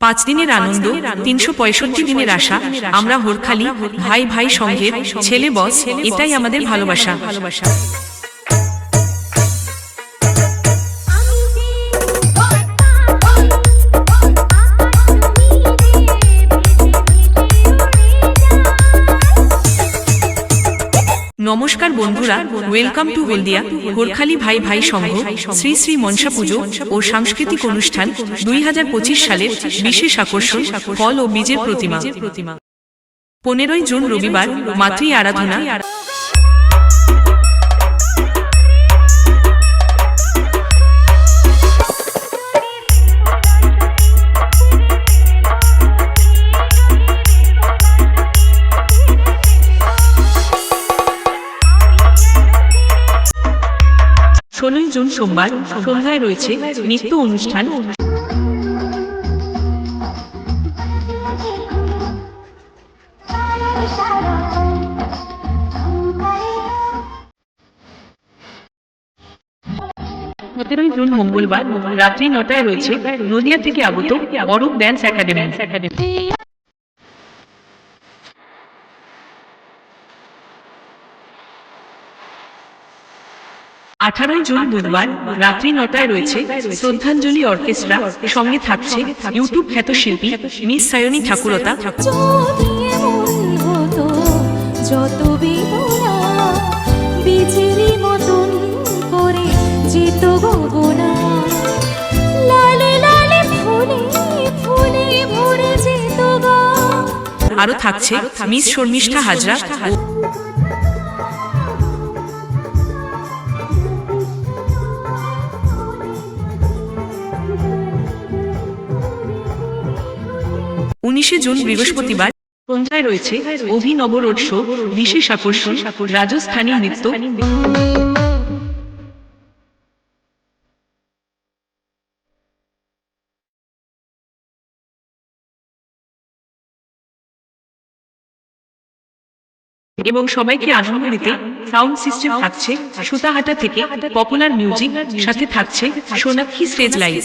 পাঁচ দিনের আনন্দ তিনশো পঁয়ষট্টি দিনের আশা আমরা হোরখালি ভাই ভাই সঙ্গে ছেলে বস এটাই আমাদের ভালোবাসা। ভালোবাসা। নমস্কার বন্ধুরা ওয়েলকাম টু হলদিয়া, গোর্খালি ভাই ভাই সংঘ, শ্রী শ্রী মনসা পুজো ও সাংস্কৃতিক অনুষ্ঠান দুই হাজার পঁচিশ সালের বিশেষ আকর্ষণ, ফল ও বীজের প্রতিমা। পনেরোই জুন রবিবার, মাতৃ আরাধনা। জুন সোমবার সন্ধ্যায় রয়েছে নৃত্য অনুষ্ঠান। সতেরোই জুন মঙ্গলবার রাত্রি নটায় রয়েছে নদিয়া থেকে আগত অরূপ ড্যান্স একাডেমি আঠারোই জুন বুধবার রাত্রি নটায় রয়েছে শ্রদ্ধাঞ্জলি অর্কেস্ট্রা, সঙ্গে থাকছে ইউটিউব খ্যাত শিল্পী মিস সায়নী ঠাকুরতা। আরও থাকছে মিস শর্মিষ্ঠা হাজরা। উনিশে জুন বৃহস্পতিবার সন্ধ্যায় রয়েছে অভিনব রোড শো বিশেষ আকর্ষণ রাজস্থানী নৃত্য। এবং সবাইকে আনন্দ দিতে সাউন্ড সিস্টেম থাকছে সুতাহাটা থেকে পপুলার মিউজিক সাথে থাকছে সোনাক্ষী স্টেজ লাইভ